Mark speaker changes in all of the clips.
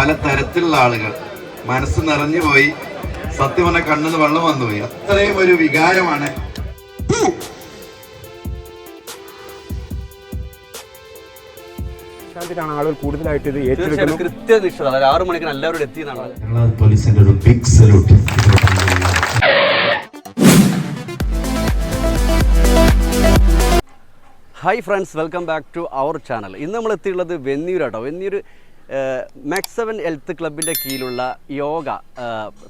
Speaker 1: പല തരത്തിലുള്ള ആളുകൾ. മനസ്സ് നിറഞ്ഞു പോയി. സത്യം പറഞ്ഞ കണ്ണിന് വെള്ളം വന്നുപോയി അത്രയും ഒരു വികാരമാണ്.
Speaker 2: ആളുകൾ കൂടുതലായിട്ട് ഇത് ഏറ്റെടുക്കുന്നു
Speaker 3: കൃത്യനിഷ്ഠത. അതായത് ആറു മണിക്കാണ് എല്ലാവരും എത്തിയെന്നാണ്
Speaker 1: കേരള പോലീസിന്റെ ഒരു big salute
Speaker 3: hi friends welcome back to our channel ഇന്ന് നമ്മൾ എത്തിയുള്ളത് വെന്നിയൂരാട്ടോ. വെന്നിയൂർ മാക്സ് സെവൻ ഹെൽത്ത് ക്ലബിന്റെ കീഴിലുള്ള യോഗ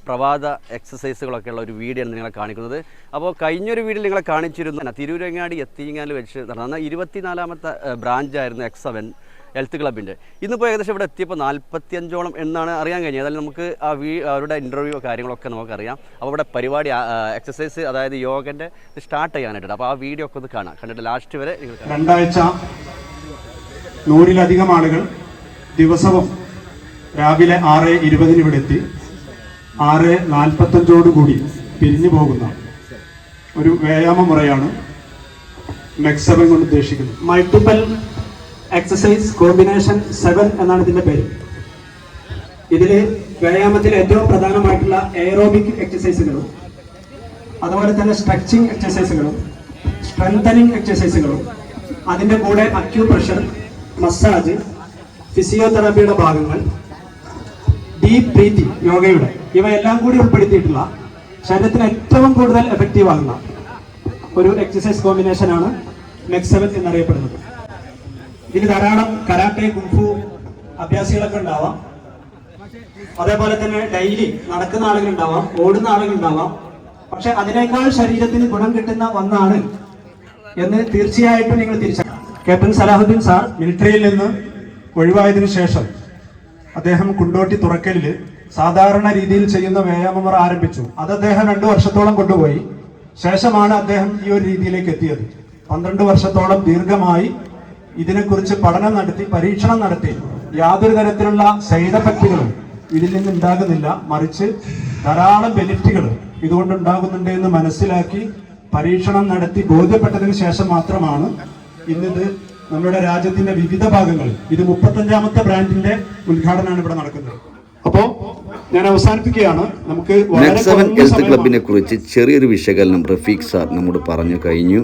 Speaker 3: പ്രഭാത എക്സസൈസുകളൊക്കെ ഉള്ള ഒരു വീഡിയോ നിങ്ങളെ കാണിക്കുന്നത്. അപ്പോൾ കഴിഞ്ഞൊരു വീഡിയോ നിങ്ങളെ കാണിച്ചിരുന്നു. തിരൂരങ്ങാടി എത്തിങ്ങാൽ വെച്ച് നടന്ന ഇരുപത്തിനാലാമത്തെ ബ്രാഞ്ചായിരുന്നു എക്സ് സെവൻ ഹെൽത്ത് ക്ലബിന്റെ ഇന്നിപ്പോൾ ഏകദേശം ഇവിടെ എത്തിയപ്പോൾ നാൽപ്പത്തിയഞ്ചോളം എന്നാണ് അറിയാൻ കഴിഞ്ഞത്. അതായത് നമുക്ക് ആ വീ അവരുടെ ഇന്റർവ്യൂ കാര്യങ്ങളൊക്കെ നമുക്കറിയാം. അപ്പോൾ ഇവിടെ പരിപാടി എക്സസൈസ് അതായത് യോഗന്റെ സ്റ്റാർട്ട് ചെയ്യാനായിട്ടുണ്ട്. അപ്പോൾ ആ വീഡിയോ ഒക്കെ ഒന്ന് കാണാം. കണ്ടിട്ട് ലാസ്റ്റ് വരെ.
Speaker 4: രണ്ടാഴ്ച നൂറിലധികം ആളുകൾ ദിവസവും രാവിലെ ആറ് ഇരുപതിന് ഇവിടെ എത്തി. ആറ് നാൽപ്പത്തഞ്ചോടുകൂടി പിരിഞ്ഞു പോകുന്ന ഒരു വ്യായാമ മുറയാണ് മെക്സബൻ കൊണ്ട് ഉദ്ദേശിക്കുന്നത്. മൾട്ടിപ്പൽ എക്സസൈസ് കോമ്പിനേഷൻ സെവൻ എന്നാണ് ഇതിന്റെ പേര്. ഇതിൽ വ്യായാമത്തിൽ ഏറ്റവും പ്രധാനമായിട്ടുള്ള എയറോബിക് എക്സസൈസുകളും അതുപോലെ തന്നെ സ്ട്രെച്ചിങ് എക്സസൈസുകളും സ്ട്രെങ്തനിങ് എക്സസൈസുകളും അതിന്റെ കൂടെ അക്യൂപ്രഷർ മസാജ് ഫിസിയോതെറാപ്പിയുടെ ഭാഗങ്ങൾ ഡീപ് ബ്രീത്തിങ് യോഗയുടെ ഇവയെല്ലാം കൂടി ഉൾപ്പെടുത്തിയിട്ടുള്ള ശരീരത്തിന് ഏറ്റവും കൂടുതൽ എഫക്റ്റീവ് ആകുന്ന ഒരു എക്സസൈസ് കോമ്പിനേഷനാണ് ആണ് സെവൻ എന്നറിയപ്പെടുന്നത്. ഇതിൽ ധാരാളം കരാട്ടെ കുംഫു അഭ്യാസികളൊക്കെ ഉണ്ടാവാം. അതേപോലെ തന്നെ ഡെയിലി നടക്കുന്ന ആളുകൾ ഉണ്ടാവാം ഓടുന്ന ആളുകൾ ഉണ്ടാവാം. പക്ഷെ അതിനേക്കാൾ ശരീരത്തിന് ഗുണം കിട്ടുന്ന ഒന്നാണ് എന്ന് തീർച്ചയായിട്ടും നിങ്ങൾ തിരിച്ചറിയാം ക്യാപ്റ്റൻ സലാഹുദ്ദീൻ സാർ മിലിറ്ററിയിൽ നിന്ന് ഒഴിവായതിനു ശേഷം അദ്ദേഹം കുണ്ടോട്ടി തുറക്കലിൽ സാധാരണ രീതിയിൽ ചെയ്യുന്ന വ്യായാമമുറ ആരംഭിച്ചു. അത് അദ്ദേഹം രണ്ടു വർഷത്തോളം കൊണ്ടുപോയി. ശേഷമാണ് അദ്ദേഹം ഈ ഒരു രീതിയിലേക്ക് എത്തിയത്. പന്ത്രണ്ട് വർഷത്തോളം ദീർഘമായി ഇതിനെക്കുറിച്ച് പഠനം നടത്തി പരീക്ഷണം നടത്തി. യാതൊരു തരത്തിലുള്ള സൈഡ് എഫക്റ്റുകളും ഇതിൽ നിന്ന് ഉണ്ടാകുന്നില്ല മറിച്ച് ധാരാളം ബെനിഫിറ്റുകൾ ഇതുകൊണ്ട് ഉണ്ടാകുന്നുണ്ട് എന്ന് മനസ്സിലാക്കി പരീക്ഷണം നടത്തി ബോധ്യപ്പെട്ടതിന് ശേഷം മാത്രമാണ് ഇന്നിത് നമ്മുടെ രാജ്യത്തിന്റെ വിവിധ ഭാഗങ്ങൾ. ഇത് മുപ്പത്തഞ്ചാമത്തെ ബ്രാൻഡിന്റെ ഉദ്ഘാടനമാണ് ഇവിടെ നടക്കുന്നത്. അപ്പോ ഞാൻ അവസാനിപ്പിക്കുകയാണ്. നമുക്ക്
Speaker 5: സെവൻ ഹെൽത്ത് ക്ലബിനെ കുറിച്ച് ചെറിയൊരു വിശകലനം റഫീഖ് സാർ നമ്മോട് പറഞ്ഞു കഴിഞ്ഞു.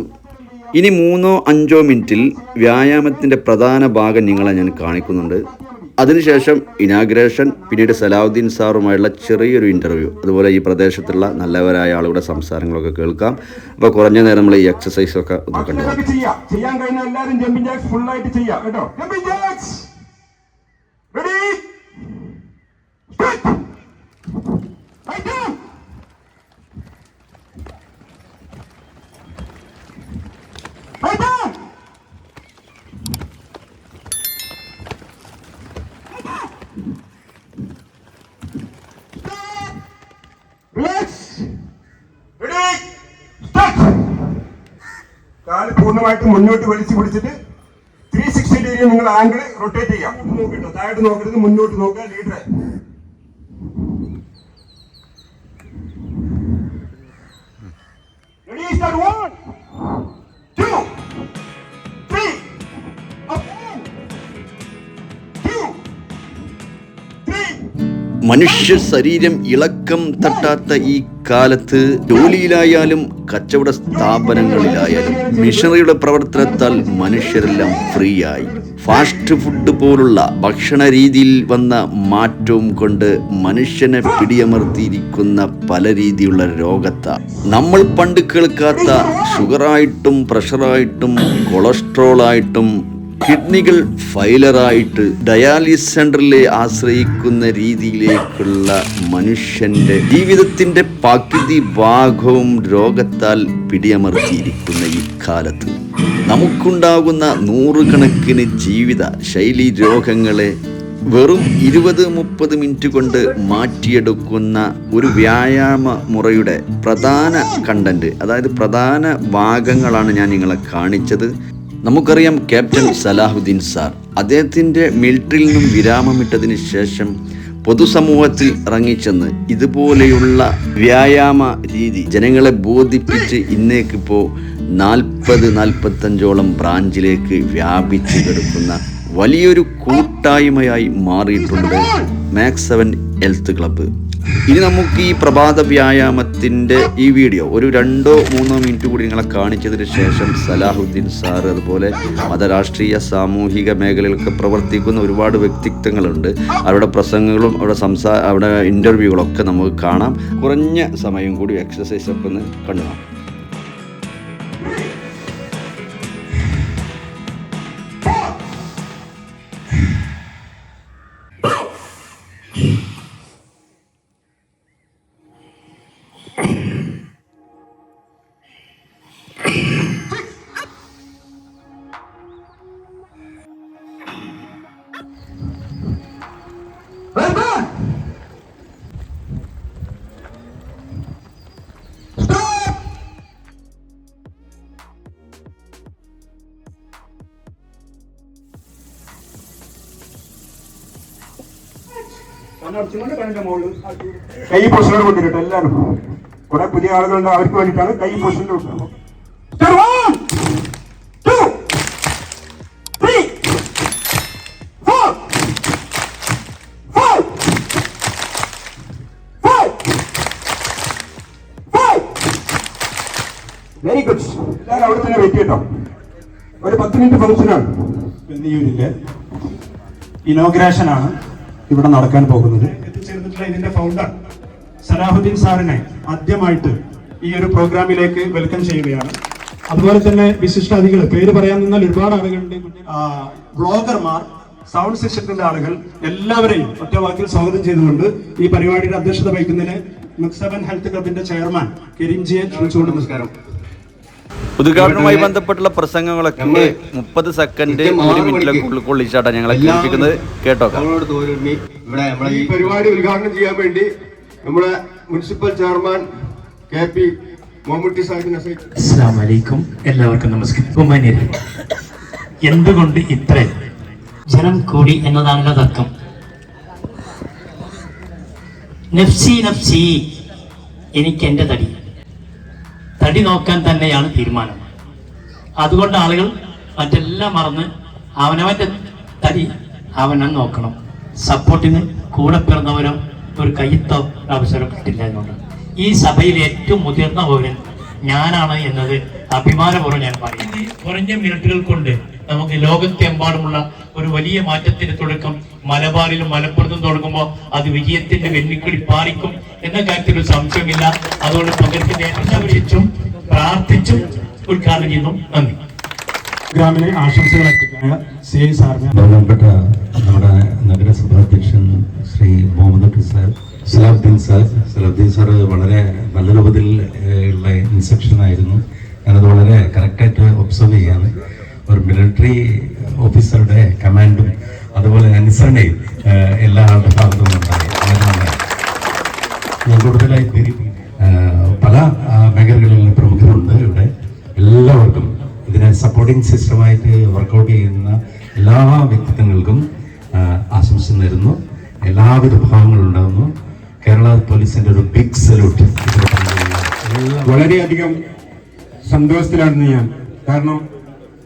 Speaker 5: ഇനി മൂന്നോ അഞ്ചോ മിനിറ്റിൽ വ്യായാമത്തിന്റെ പ്രധാന ഭാഗം നിങ്ങളെ ഞാൻ കാണിക്കുന്നുണ്ട്. അതിനുശേഷം ഇനാഗ്രേഷൻ പിന്നീട് സലാഹുദ്ദീൻ സാറുമായുള്ള ചെറിയൊരു ഇന്റർവ്യൂ അതുപോലെ ഈ പ്രദേശത്തുള്ള നല്ലവരായ ആളുകളുടെ സംസാരങ്ങളൊക്കെ കേൾക്കാം. അപ്പോൾ കുറഞ്ഞ നേരം നമ്മൾ ഈ എക്സസൈസൊക്കെ ഒന്ന് കണ്ടു
Speaker 4: ചെയ്യാം. ചെയ്യാൻ കഴിഞ്ഞ എല്ലാവരും ജമ്പിംഗ് ജാക്സ് ഫുൾ ആയിട്ട് ചെയ്യാം. കേട്ടോ? Jumping jacks ready relax ready start കാൽ പൂർണമായിട്ട് മുന്നോട്ട് വലിച്ചു പിടിച്ചിട്ട് ത്രീ സിക്സ്റ്റി ഡിഗ്രി നിങ്ങൾ ആംഗിൾ റൊട്ടേറ്റ് ചെയ്യാം. നോക്കിട്ടോ താഴോട്ട് നോക്കരുത് മുന്നോട്ട് നോക്കുക ലീഡർ Ready, start one,
Speaker 5: മനുഷ്യ ശരീരം ഇളക്കം തട്ടാത്ത ഈ കാലത്ത് ജോലിയിലായാലും കച്ചവട സ്ഥാപനങ്ങളിലായാലും മിഷണറിയുടെ പ്രവർത്തനത്താൽ മനുഷ്യരെല്ലാം ഫ്രീ ആയി ഫാസ്റ്റ് ഫുഡ് പോലുള്ള ഭക്ഷണ രീതിയിൽ വന്ന മാറ്റവും കൊണ്ട് മനുഷ്യനെ പിടിയമർത്തിയിരിക്കുന്ന പല രീതിയുള്ള രോഗത്ത. നമ്മൾ പണ്ട് കേൾക്കാത്ത ഷുഗറായിട്ടും പ്രഷറായിട്ടും കൊളസ്ട്രോളായിട്ടും കിഡ്നികൾ ഫൈലറായിട്ട് ഡയാലിസിസ് സെന്ററിലെ ആശ്രയിക്കുന്ന രീതിയിലേക്കുള്ള മനുഷ്യന്റെ ജീവിതത്തിന്റെ പകുതി ഭാഗവും രോഗത്താൽ പിടിയമർത്തിയിരിക്കുന്ന ഈ കാലത്ത് നമുക്കുണ്ടാകുന്ന നൂറുകണക്കിന് ജീവിത ശൈലി രോഗങ്ങളെ വെറും ഇരുപത് മുപ്പത് മിനിറ്റ് കൊണ്ട് മാറ്റിയെടുക്കുന്ന ഒരു വ്യായാമ മുറയുടെ പ്രധാന കണ്ടന്റ് അതായത് പ്രധാന ഭാഗങ്ങളാണ് ഞാൻ നിങ്ങളെ കാണിച്ചത്. നമുക്കറിയാം ക്യാപ്റ്റൻ സലാഹുദ്ദീൻ സാർ. അദ്ദേഹത്തിന്റെ മിലിറ്ററിയിൽ നിന്നും വിരാമമിട്ടതിന് ശേഷം പൊതുസമൂഹത്തിൽ ഇറങ്ങിച്ചെന്ന് ഇതുപോലെയുള്ള വ്യായാമ രീതി ജനങ്ങളെ ബോധിപ്പിച്ച് ഇന്നേക്കിപ്പോൾ നാൽപ്പത് നാൽപ്പത്തഞ്ചോളം ബ്രാഞ്ചിലേക്ക് വ്യാപിച്ചു കിടക്കുന്ന വലിയൊരു കൂട്ടായ്മയായി മാറിയിട്ടുണ്ട് മാക്സ് സെവൻ ഹെൽത്ത് ക്ലബ്ബ്. ഇനി നമുക്ക് ഈ പ്രഭാത വ്യായാമത്തിന്റെ ഈ വീഡിയോ ഒരു രണ്ടോ മൂന്നോ മിനിറ്റ് കൂടി നിങ്ങളെ കാണിച്ചതിന് ശേഷം സലാഹുദ്ദീൻ സാർ അതുപോലെ മതരാഷ്ട്രീയ സാമൂഹിക മേഖലകളൊക്കെ പ്രവർത്തിക്കുന്ന ഒരുപാട് വ്യക്തിത്വങ്ങളുണ്ട്. അവരുടെ പ്രസംഗങ്ങളും അവരുടെ സംസാ അവരുടെ ഇന്റർവ്യൂകളൊക്കെ നമുക്ക് കാണാം. കുറഞ്ഞ സമയം കൂടി എക്സസൈസ് ഒക്കെ ഒന്ന് കണ്ടു
Speaker 2: കൈ പൊസിഷനോട് കൊണ്ടിരട്ടെ എല്ലാവരും. കുറെ പുതിയ ആളുകളുണ്ട് അവർക്ക് വേണ്ടിയിട്ടാണ് കൈ പൊസിഷനിൽ വെരി ഗുഡ് എല്ലാവരും അവിടെ തന്നെ വെയിറ്റ് ചെയ്യട്ടോ. ഒരു പത്ത് മിനിറ്റ് ഫംഗ്ഷനാണ് ഇനോഗ്രേഷൻ ആണ്. ഇവിടെ നടക്കാൻ പോകുന്നത്. എത്തിച്ചേർന്നിട്ടുള്ള ഇതിന്റെ ഫൗണ്ടർ സലാഹുദ്ദീൻ സാറിനെ ആദ്യമായിട്ട് ഈ ഒരു പ്രോഗ്രാമിലേക്ക് വെൽക്കം ചെയ്യുകയാണ്. അതുപോലെ തന്നെ വിശിഷ്ട അതികൾ പേര് പറയാൻ നിന്നാൽ ഒരുപാട് ആളുകളുണ്ട്. ബ്ലോഗർമാർ സൗണ്ട് സിസ്റ്റത്തിന്റെ ആളുകൾ എല്ലാവരെയും ഒറ്റ വാക്കിൽ സ്വാഗതം ചെയ്തുകൊണ്ട് ഈ പരിപാടിയുടെ അധ്യക്ഷത വഹിക്കുന്നതിന് മിക്സബൻ ഹെൽത്ത് ക്ലബിന്റെ ചെയർമാൻ കരീംജിയെ ക്ഷണിച്ചുകൊണ്ട് നമസ്കാരം.
Speaker 5: ഉദ്ഘാടനവുമായി ബന്ധപ്പെട്ടുള്ള പ്രസംഗങ്ങളൊക്കെ മുപ്പത് സെക്കൻഡ് ഒരു മിനിറ്റിലൊക്കെ കൊള്ളിച്ചാട്ടാ ഞങ്ങളെ കേൾപ്പിക്കുന്നത്.
Speaker 6: കേട്ടോ.
Speaker 7: ഈ പരിപാടി ഉദ്ഘാടനം ചെയ്യാൻ വേണ്ടി നമ്മുടെ municipal chairman K P Mammootty സാഹിബിനെ സഹിച്ചു
Speaker 8: അസ്സാം വലൈക്കും എല്ലാവർക്കും നമസ്കാരം. ബഹുമാന്യരെ എന്തുകൊണ്ട് ഇത്ര? ജനം കൂടി എന്നതാണല്ലോ തർക്കം. നഫ്സി നഫ്സി എനിക്ക് എന്റെ തടി. തടി നോക്കാൻ തന്നെയാണ് തീരുമാനം. അതുകൊണ്ട് ആളുകൾ മറ്റെല്ലാം മറന്ന് അവനവന്റെ തടി അവനെ നോക്കണം. സപ്പോർട്ടിന് കൂടെ പിറന്നവരോ ഒരു കയ്യത്തോ അവസരം കിട്ടില്ല എന്നുണ്ട് ഈ സഭയിൽ ഏറ്റവും മുതിർന്ന പൗരൻ ഞാനാണ് എന്നത് അഭിമാനപൂർവം ഞാൻ പറയുന്നു. കുറഞ്ഞ മിനിറ്റുകൾ കൊണ്ട് നമുക്ക് ലോകത്തെമ്പാടുമുള്ള ഒരു വലിയ മാറ്റത്തിന്റെ തുടക്കം മലബാറിലും മലപ്പുറത്തും തുടങ്ങുമ്പോൾ അത് വിജയത്തിന്റെ വെന്നിക്കിടി പാറിക്കും എന്ന കാര്യത്തിൽ ഒരു സംശയമില്ല. അതുകൊണ്ട് പകരത്തിന്റെ സംശയിച്ചും പ്രാർത്ഥിച്ചും ഉദ്ഘാടനം ചെയ്യുന്നു. നന്ദി.
Speaker 2: ഗ്രാമിനെ ആശംസകൾ എത്തിക്കുന്ന സി ഐ സാറിന്.
Speaker 9: ബഹുമാനപ്പെട്ട നമ്മുടെ നഗരസഭാ അധ്യക്ഷൻ Shri Muhammad sir Salahuddin sir Salahuddin sir വളരെ നല്ല രൂപത്തിൽ ഉള്ള ഇൻസ്ട്രക്ഷൻ ആയിരുന്നു. ഞാനത് വളരെ കറക്റ്റായിട്ട് ഒബ്സർവ് ചെയ്യാണ്. ഒരു മിലിറ്ററി ഓഫീസറുടെ കമാൻഡും അതുപോലെ അനുസരണയും എല്ലാ ആളുടെ ഭാഗത്തു നിന്നുണ്ടായി ഞാൻ കൂടുതലായി പല മേഖലകളിലെ പ്രമുഖരുണ്ട് ഇവിടെ. എല്ലാവർക്കും ഇതിനെ സപ്പോർട്ടിംഗ് സിസ്റ്റമായിട്ട് വർക്കൗട്ട് ചെയ്യുന്ന എല്ലാ വ്യക്തിത്വങ്ങൾക്കും ആശംസ നേരുന്നു. എല്ലാവിധ ഭാവങ്ങളും ഉണ്ടാകുന്നു. കേരള പോലീസിന്റെ ഒരു ബിഗ് സല്യൂട്ട്
Speaker 2: വളരെയധികം സന്തോഷത്തിലായിരുന്നു ഞാൻ. കാരണം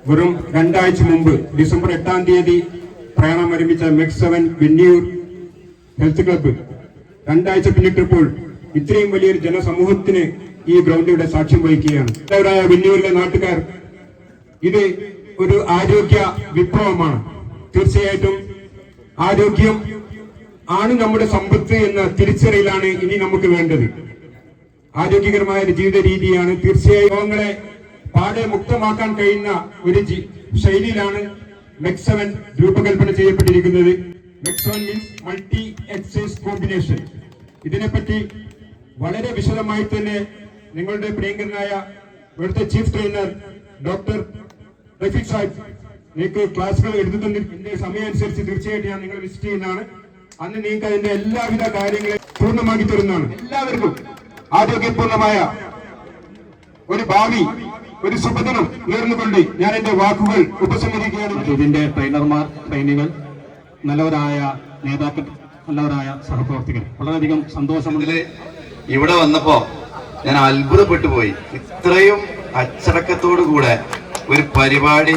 Speaker 2: വെറും രണ്ടാഴ്ച മുമ്പ് ഡിസംബർ എട്ടാം തീയതി പ്രയാണം ആരംഭിച്ച max seven Venniyur health club. രണ്ടാഴ്ച പിന്നിട്ടപ്പോൾ ഇത്രയും വലിയൊരു ജനസമൂഹത്തിന് ഈ ഗ്രൗണ്ടിയുടെ സാക്ഷ്യം വഹിക്കുകയാണ്. എല്ലാവരായ വെന്നിയൂരിലെ നാട്ടുകാർ ഇത് ഒരു ആരോഗ്യ വിപ്ലവമാണ്. തീർച്ചയായിട്ടും ആരോഗ്യം ആണ് നമ്മുടെ സമ്പത്ത് എന്ന തിരിച്ചറിയലാണ് ഇനി നമുക്ക് വേണ്ടത്. ആരോഗ്യകരമായ ഒരു ജീവിത രീതിയാണ്. തീർച്ചയായും രോഗങ്ങളെ പാടെ മുക്തമാക്കാൻ കഴിയുന്ന ഒരു ശൈലിയിലാണ് മെക്സവൻ രൂപകൽപ്പന ചെയ്യപ്പെട്ടിരിക്കുന്നത്. മെക്സവൻ മീൻസ് മൾട്ടി എക്സൈസ് കോമ്പിനേഷൻ ഇതിനെപ്പറ്റി വളരെ വിശദമായി തന്നെ നിങ്ങളുടെ പ്രിയങ്കരനായ ഇവിടുത്തെ chief trainer doctor Rafeeq sahib നിങ്ങൾക്ക് ക്ലാസ്സുകൾ എടുത്തുതന്നി എന്റെ സമയം അനുസരിച്ച് തീർച്ചയായിട്ടും ഞാൻ നിങ്ങളെ വിസിറ്റ് ചെയ്യുന്നതാണ്. അന്ന് നിങ്ങൾക്ക് അതിന്റെ എല്ലാവിധ കാര്യങ്ങളും പൂർണമാക്കി തരുന്നതാണ്. എല്ലാവർക്കും ആരോഗ്യപൂർണമായ ഒരു ഭാവി ഒരു സുഭദ്രം നേർന്നുകൊണ്ട് ഞാൻ എന്റെ വാക്കുകൾ ഉപസംഹരിക്കുകയാണ്.
Speaker 8: ഇതിന്റെ ട്രെയിനർമാർ ട്രെയിനികൾ നല്ലവരായ നേതാക്കൾ നല്ലവരായ സഹപ്രവർത്തകർ. വളരെയധികം സന്തോഷമുണ്ട്.
Speaker 1: ഇതിൽ ഇവിടെ വന്നപ്പോ ഞാൻ അത്ഭുതപ്പെട്ടു പോയി. ഇത്രയും അച്ചടക്കത്തോടു കൂടെ ഒരു പരിപാടി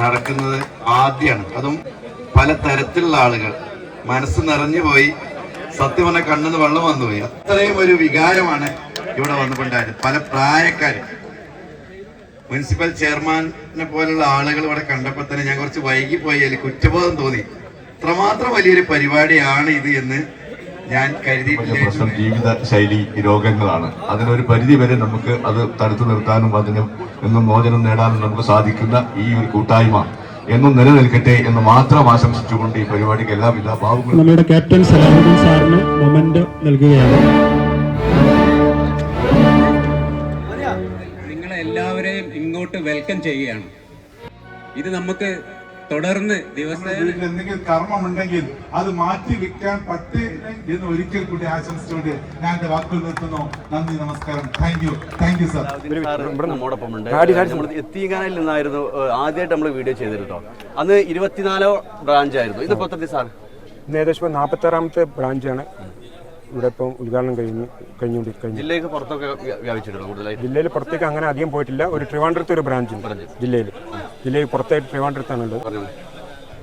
Speaker 1: നടക്കുന്നത് ആദ്യമാണ് അതും പല തരത്തിലുള്ള ആളുകൾ. മനസ്സ് നിറഞ്ഞു പോയി. സത്യം പറഞ്ഞ കണ്ണിന്ന് വെള്ളം വന്നുപോയി. അത്രയും ഒരു വികാരമാണ് ഇവിടെ വന്നുകൊണ്ടായത്. പല പ്രായക്കാരും. മുനിസിപ്പൽ ചെയർമാനെ പോലുള്ള ആളുകൾ ഇവിടെ കണ്ടപ്പോൾ തന്നെ ഞാൻ കുറച്ച് വൈകി പോയി അതിൽ കുറ്റബോധം തോന്നി. അത്രമാത്രം വലിയൊരു പരിപാടിയാണ് ഇത് എന്ന് ഞാൻ കരുതി
Speaker 4: പ്രശ്നം ജീവിത ശൈലി രോഗങ്ങളാണ്. അതിനൊരു പരിധി വരെ നമുക്ക് അത് തടുത്തു നിർത്താനും അതിന് എന്നും മോചനം നേടാനും നമുക്ക് സാധിക്കുന്ന ഈ ഒരു കൂട്ടായ്മ എന്നും നിലനിൽക്കട്ടെ എന്ന് മാത്രം ആശംസിച്ചുകൊണ്ട് ഈ പരിപാടിക്ക് എല്ലാവിധ ഭാവങ്ങളും
Speaker 2: നമ്മുടെ ക്യാപ്റ്റൻ സലാമുദ്ദീൻ സാറിന് മൊമെന്റ് നൽകുകയാണ്.
Speaker 10: എല്ലാവരെയും ഇങ്ങോട്ട് വെൽക്കം ചെയ്യുകയാണ്. ഇത് നമുക്ക് തുടർന്ന്
Speaker 11: ദിവസം എന്തെങ്കിലും കർമ്മമുണ്ടെങ്കിൽ അത് മാറ്റി വെക്കാൻ പറ്റില്ല എന്ന് ഒരിക്കൽ കൂടി ആശംസിച്ചുകൊണ്ട് ഞാൻ എന്റെ വാക്കുകൾ നിർത്തുന്നു. നന്ദി നമസ്കാരം. Thank you thank you sir
Speaker 3: നമ്മോടൊപ്പം ഉണ്ട്. നമ്മൾ എത്തിങ്ങാനയിൽ നിന്നായിരുന്നു ആദ്യമായിട്ട് നമ്മൾ വീഡിയോ ചെയ്തിരുന്നോ അന്ന് ഇരുപത്തിനാലോ ബ്രാഞ്ച് ആയിരുന്നു. ഇത് പത്രത്തിൽ സാർ.
Speaker 2: ഏകദേശം നാൽപ്പത്തി ആറാമത്തെ ബ്രാഞ്ചാണ് ഇവിടെ ഇപ്പം ഉദ്ഘാടനം കഴിഞ്ഞു കഴിഞ്ഞുകൊണ്ട് കഴിഞ്ഞു.
Speaker 3: ജില്ലയ്ക്ക് പുറത്തൊക്കെ വ്യാപിച്ചിട്ടുള്ളൂ കൂടുതലായിട്ട്
Speaker 2: ജില്ലയിൽ പുറത്തേക്ക് അങ്ങനെ അധികം പോയിട്ടില്ല. ഒരു ട്രിവാൻഡ്രത്ത് ഒരു ബ്രാഞ്ച് ഉണ്ട് ജില്ലയിൽ ജില്ലയിൽ പുറത്തായിട്ട് ട്രിവാൻഡ്രത്താണുള്ളത്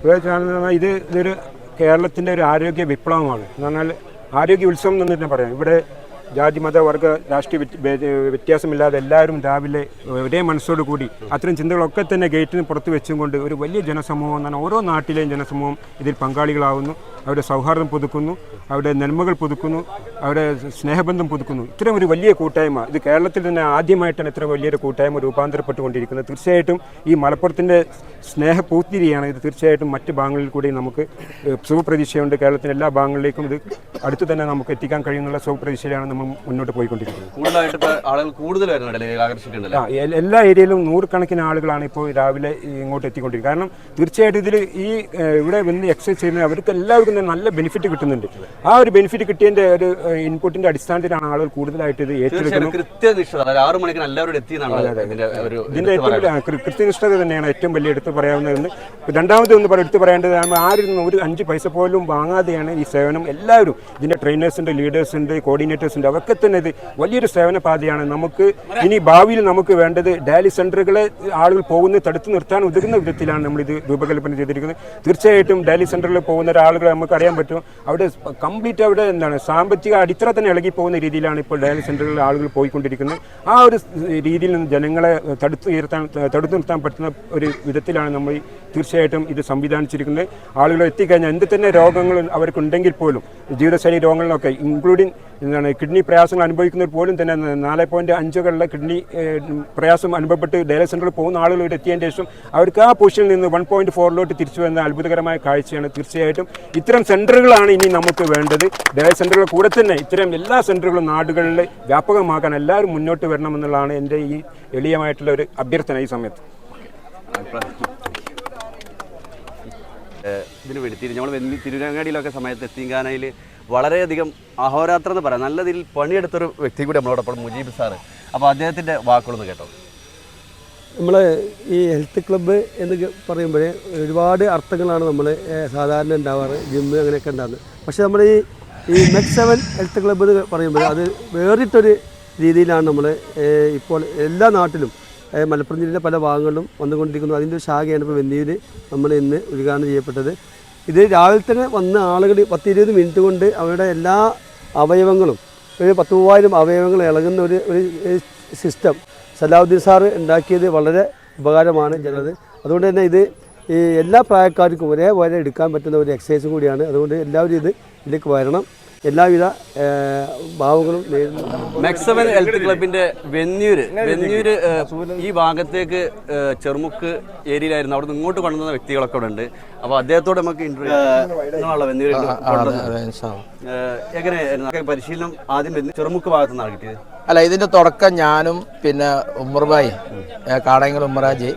Speaker 2: വെച്ചാൽ ഇത് ഇതൊരു കേരളത്തിന്റെ ഒരു ആരോഗ്യ വിപ്ലവമാണ്. എന്ന് പറഞ്ഞാൽ ആരോഗ്യ ഉത്സവം എന്ന് തന്നെ പറയാം. ഇവിടെ ജാതി മത വർഗ രാഷ്ട്രീയ വ്യത്യ- വ്യത്യാസമില്ലാതെ എല്ലാവരും രാവിലെ ഒരേ മനസ്സോട് കൂടി അത്തരം ചിന്തകളൊക്കെ തന്നെ ഗേറ്റിന് പുറത്ത് വെച്ചും കൊണ്ട് ഒരു വലിയ ജനസമൂഹം എന്ന് പറഞ്ഞാൽ ഓരോ നാട്ടിലെയും ജനസമൂഹം ഇതിൽ പങ്കാളികളാവുന്നു. അവരുടെ സൗഹാർദ്ദം പുതുക്കുന്നു അവരുടെ നന്മകൾ പുതുക്കുന്നു അവരുടെ സ്നേഹബന്ധം പുതുക്കുന്നു. ഇത്തരം ഒരു വലിയ കൂട്ടായ്മ ഇത് കേരളത്തിൽ തന്നെ ആദ്യമായിട്ടാണ് ഇത്ര വലിയൊരു കൂട്ടായ്മ രൂപാന്തരപ്പെട്ടുകൊണ്ടിരിക്കുന്നത്. തീർച്ചയായിട്ടും ഈ മലപ്പുറത്തിന്റെ സ്നേഹപൂത്തിരിയാണ് ഇത്. തീർച്ചയായിട്ടും മറ്റ് ഭാഗങ്ങളിൽ കൂടി നമുക്ക് സുഖപ്രതീക്ഷയുണ്ട് ശുഭപ്രതീക്ഷയുണ്ട്. കേരളത്തിന്റെ എല്ലാ ഭാഗങ്ങളിലേക്കും ഇത് അടുത്ത് തന്നെ നമുക്ക് എത്തിക്കാൻ കഴിയുന്നുള്ള ശുഭപ്രതീക്ഷയിലാണ് നമ്മൾ മുന്നോട്ട് പോയിക്കൊണ്ടിരിക്കുന്നത്.
Speaker 3: കൂടുതലായിട്ട് ആളുകൾ കൂടുതൽ
Speaker 2: എല്ലാ ഏരിയയിലും നൂറുകണക്കിന് ആളുകളാണ് ഇപ്പോൾ രാവിലെ ഇങ്ങോട്ട് എത്തിക്കൊണ്ടിരിക്കുന്നത്. കാരണം തീർച്ചയായിട്ടും ഇതിൽ ഈ ഇവിടെ വന്ന് എക്സസൈസ് ചെയ്യുന്ന അവർക്ക് എല്ലാവർക്കും തന്നെ നല്ല ബെനിഫിറ്റ് കിട്ടുന്നുണ്ട്. ആ ഒരു ബെനിഫിറ്റ് കിട്ടിയതിന്റെ ഒരു ഇൻപുട്ടിന്റെ അടിസ്ഥാനത്തിലാണ് ആളുകൾ കൂടുതലായിട്ട് ഇത് ഏറ്റെടുക്കുന്നത്.
Speaker 3: ഇതിന്റെ
Speaker 2: ഏറ്റവും കൃത്യനിഷ്ഠത തന്നെയാണ് ഏറ്റവും വലിയ എടുത്ത് പറയാവുന്നതെന്ന്. രണ്ടാമത് ഒന്ന് എടുത്തു പറയേണ്ടത് നമ്മൾ ആരിൽ നിന്നും ഒരു അഞ്ച് പൈസ പോലും വാങ്ങാതെയാണ് ഈ സേവനം എല്ലാവരും ഇതിന്റെ ട്രെയിനേഴ്സ് ഉണ്ട് ലീഡേഴ്സ് ഉണ്ട് കോർഡിനേറ്റേഴ്സ് ഉണ്ട് അവർക്ക് തന്നെ ഇത് വലിയൊരു സേവന പാതയാണ്. നമുക്ക് ഇനി ഭാവിയിൽ നമുക്ക് വേണ്ടത് ഡയാലിസ് സെന്ററുകളെ ആളുകൾ പോകുന്നത് തടുത്തു നിർത്താൻ ഉതകുന്ന വിധത്തിലാണ് നമ്മൾ ഇത് രൂപകൽപ്പന ചെയ്തിരിക്കുന്നത്. തീർച്ചയായിട്ടും ഡയാലിസ് സെന്ററിൽ പോകുന്ന ഒരാളുകളെ നമുക്ക് അറിയാൻ പറ്റും. അവിടെ കംപ്ലീറ്റ് അവിടെ എന്താണ് സാമ്പത്തിക അടിത്തറ തന്നെ ഇളകി പോകുന്ന രീതിയിലാണ് ഇപ്പോൾ ഡയാലിസ് സെന്ററുകളിൽ ആളുകൾ പോയിക്കൊണ്ടിരിക്കുന്നത്. ആ ഒരു രീതിയിൽ നിന്ന് ജനങ്ങളെ തടുത്തു ഉയർത്താൻ തടുത്തു നിർത്താൻ പറ്റുന്ന ഒരു വിധത്തിലാണ് നമ്മൾ തീർച്ചയായിട്ടും ഇത് സംവിധാനിച്ചിരിക്കുന്നത്. ആളുകൾ എത്തിക്കഴിഞ്ഞാൽ എന്ത് തന്നെ രോഗങ്ങൾ അവർക്കുണ്ടെങ്കിൽ പോലും ജീവിതശൈലി രോഗങ്ങളിലൊക്കെ ഇൻക്ലൂഡിങ് എന്താണ് കിഡ്നി പ്രയാസങ്ങൾ അനുഭവിക്കുന്നവർ പോലും തന്നെ നാല് പോയിന്റ് അഞ്ചുകളുടെ കിഡ്നി പ്രയാസം അനുഭവപ്പെട്ട് ഡയാലിസ് സെന്ററിൽ പോകുന്ന ആളുകൾ ഇവിടെ എത്തിയതിന് ശേഷം അവർക്ക് ആ പൊസിഷനിൽ നിന്ന് വൺ പോയിന്റ് ഫോറിലോട്ട് തിരിച്ചു വരുന്ന അത്ഭുതകരമായ കാഴ്ചയാണ്. തീർച്ചയായിട്ടും ഇത്തരം സെന്ററുകളാണ് ഇനി നമുക്ക് വേണ്ടത്. ഡയാലിസ് സെന്ററുകളുടെ കൂടെ തന്നെ ഇത്തരം എല്ലാ സെന്ററുകളും നാടുകളിൽ വ്യാപകമാക്കാൻ എല്ലാവരും മുന്നോട്ട് വരണമെന്നുള്ളതാണ് എന്റെ ഈ എളിയമായിട്ടുള്ള ഒരു അഭ്യർത്ഥന ഈ സമയത്ത്.
Speaker 3: ഇതിന് വേണ്ടി തിരി നമ്മൾ തിരുവനങ്ങാടിയിലൊക്കെ സമയത്ത് എത്തിങ്കാനയിൽ വളരെയധികം അഹോരാത്രം എന്ന് പറയാം. നല്ല രീതിയിൽ പണിയെടുത്തൊരു വ്യക്തി കൂടി നമ്മളോടൊപ്പം മുജീബ് സാറ്. അപ്പോൾ അദ്ദേഹത്തിന്റെ വാക്കുകളൊന്ന് കേട്ടോ.
Speaker 6: നമ്മൾ ഈ ഹെൽത്ത് ക്ലബ്ബ് എന്ന് പറയുമ്പോൾ ഒരുപാട് അർത്ഥങ്ങളാണ് നമ്മൾ സാധാരണ ഉണ്ടാവാറ് ജിമ്മ് അങ്ങനെയൊക്കെ ഉണ്ടാകുന്നത് പക്ഷേ നമ്മൾ ഈ ഈ മെക് സെവൻ ഹെൽത്ത് ക്ലബ്ബ് എന്ന് പറയുമ്പോൾ അത് വേറിട്ടൊരു രീതിയിലാണ് നമ്മൾ ഇപ്പോൾ എല്ലാ നാട്ടിലും മലപ്പുറം ജില്ലയിലെ പല ഭാഗങ്ങളിലും വന്നുകൊണ്ടിരിക്കുന്നു. അതിന്റെ ഒരു ശാഖയാണ് ഇപ്പോൾ വെന്നിയിൽ നമ്മൾ ഇന്ന് ഉദ്ഘാടനം ചെയ്യപ്പെട്ടത്. ഇത് രാവിലെ തന്നെ വന്ന ആളുകൾ പത്തിരുപത് മിനിറ്റ് കൊണ്ട് അവരുടെ എല്ലാ അവയവങ്ങളും ഒരു പത്ത് മൂവായിരം അവയവങ്ങൾ ഇളകുന്ന ഒരു ഒരു സിസ്റ്റം സലാഹുദ്ദീൻ സാറ് ഉണ്ടാക്കിയത് വളരെ ഉപകാരമാണ് ജനത് അതുകൊണ്ട് തന്നെ ഇത് ഈ എല്ലാ പ്രായക്കാർക്കും ഒരേപോലെ എടുക്കാൻ പറ്റുന്ന ഒരു എക്സസൈസും കൂടിയാണ്. അതുകൊണ്ട് എല്ലാവരും ഇത് ഇതിലേക്ക് വരണം. എല്ലാവിധ ഭാവങ്ങളും
Speaker 3: മെക്സവൻ ഹെൽത്ത് ക്ലബിന്റെ വെന്നൂര് വെന്നൂര് ഈ ഭാഗത്തേക്ക് ചെറുമുക്ക് ഏരിയയിലായിരുന്നു. അവിടെ നിന്ന് ഇങ്ങോട്ട് കൊണ്ടുവന്ന വ്യക്തികളൊക്കെ അവിടെ ഉണ്ട് അപ്പൊ അദ്ദേഹത്തോട് നമുക്ക് ഇന്റർവ്യൂ വെന്നൂര് എങ്ങനെയായിരുന്നു? നമുക്ക് പരിശീലനം ആദ്യം ചെറുമുക്ക് ഭാഗത്തു നിന്നാണ് കിട്ടിയത്.
Speaker 12: അല്ല ഇതിന്റെ തുടക്കം ഞാനും പിന്നെ ഉമ്മർബായി കാടങ്ങൾ ഉമ്മറാജി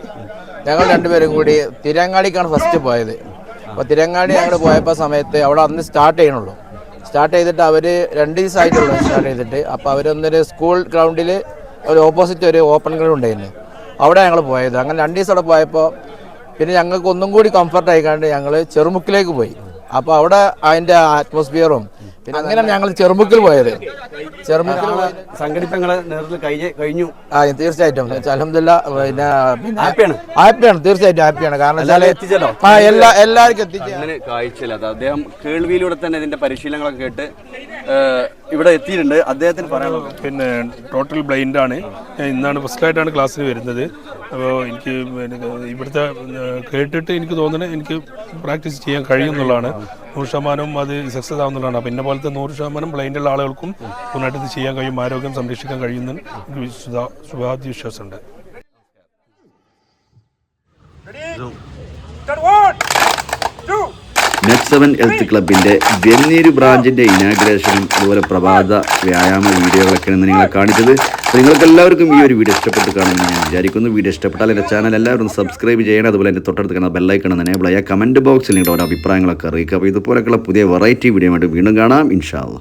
Speaker 12: ഞങ്ങൾ രണ്ടുപേരും കൂടി തിരങ്ങാടിക്കാണ് ഫസ്റ്റ് പോയത്. അപ്പോൾ തിരങ്ങാടി ഞങ്ങൾ പോയപ്പോൾ സമയത്ത് അവിടെ അന്ന് സ്റ്റാർട്ട് ചെയ്യണുള്ളൂ. സ്റ്റാർട്ട് ചെയ്തിട്ട് അവർ രണ്ട് ദിവസമായിട്ടുള്ളൂ സ്റ്റാർട്ട് ചെയ്തിട്ട്. അപ്പോൾ അവരൊന്നൊരു സ്കൂൾ ഗ്രൗണ്ടിൽ ഒരു ഓപ്പോസിറ്റ് ഒരു ഓപ്പൺ ഗ്രൗണ്ട് ഉണ്ടായിരുന്നു. അവിടെ ഞങ്ങൾ പോയത്. അങ്ങനെ രണ്ട് ദിവസം അവിടെ പോയപ്പോൾ പിന്നെ ഞങ്ങൾക്ക് ഒന്നും കൂടി കംഫർട്ട് ആയിക്കാണ്ട് ഞങ്ങൾ ചെറുമുക്കിലേക്ക് പോയി. അപ്പോൾ അവിടെ അതിന്റെ ആറ്റ്മോസ്ഫിയറും പിന്നെ അങ്ങനെയാണ് ഞങ്ങൾ ചെറുമുക്കിൽ പോയത്. ചെറുമുക്കിൽ
Speaker 3: സംഘടിപ്പങ്ങളെ നേതൃത്വത്തിൽ കഴിഞ്ഞു
Speaker 12: ആ തീർച്ചയായിട്ടും. അലഹമില്ല പിന്നെ
Speaker 3: ഹാപ്പിയാണ്.
Speaker 12: ഹാപ്പിയാണ് തീർച്ചയായിട്ടും ഹാപ്പിയാണ്. കാരണം
Speaker 3: എത്തിച്ചല്ലോ?
Speaker 12: ആ എല്ലാ എല്ലാവർക്കും എത്തിച്ചു
Speaker 3: അങ്ങനെ കാഴ്ചയില്ലാത്ത അദ്ദേഹം കേൾവിയിലൂടെ തന്നെ ഇതിന്റെ പരിശീലനങ്ങളൊക്കെ കേട്ട് ഇവിടെ എത്തിയിട്ടുണ്ട്. അദ്ദേഹത്തിന് പറയാനുള്ളത്
Speaker 13: പിന്നെ ടോട്ടൽ ബ്ലൈൻഡ് ആണ്. ഇന്നാണ് ഫസ്റ്റ് ആയിട്ടാണ് ക്ലാസ്സിന് വരുന്നത്. അപ്പോൾ എനിക്ക് ഇവിടുത്തെ കേട്ടിട്ട് എനിക്ക് തോന്നുന്നത് എനിക്ക് പ്രാക്ടീസ് ചെയ്യാൻ കഴിയുമെന്നുള്ളതാണ് നൂറ് ശതമാനവും അത് സക്സസ് ആവുന്നുള്ളതാണ്. അപ്പം എന്നെ പോലത്തെ നൂറ് ശതമാനം ബ്ലൈൻഡുള്ള ആളുകൾക്കും പൂർണമായിട്ട് ഇത് ചെയ്യാൻ കഴിയും ആരോഗ്യം സംരക്ഷിക്കാൻ കഴിയുമെന്ന് എനിക്ക് വിശ്വ- വിശ്വാസമുണ്ട്
Speaker 5: നെറ്റ് സെവൻ ഹെൽത്ത് ക്ലബിന്റെ വെന്നീര് ബ്രാഞ്ചിന്റെ ഇനാഗ്രേഷനും അതുപോലെ പ്രഭാത വ്യായാമ വീഡിയോകളൊക്കെയാണ് നിങ്ങളെ കാണിച്ചത്. നിങ്ങൾക്ക് എല്ലാവർക്കും ഈ ഒരു വീഡിയോ ഇഷ്ടപ്പെട്ട് കാണുമെന്ന് ഞാൻ വിചാരിക്കുന്നു. വീഡിയോ ഇഷ്ടപ്പെട്ടാൽ എന്റെ ചാനൽ എല്ലാവരും സബ്സ്ക്രൈബ് ചെയ്യണം. അതുപോലെ എന്റെ തൊട്ടടുത്ത് ബെല്ലൈക്കണം എനേബിൾ ചെയ്യുക. കമന്റ് ബോക്സിൽ നിങ്ങളുടെ ഓരോ അഭിപ്രായങ്ങളൊക്കെ അറിയിക്കുക. അപ്പോൾ ഇതുപോലെയൊക്കെയുള്ള പുതിയ വെറൈറ്റി വീഡിയോ വീണ്ടും കാണാം. ഇൻഷാല്ല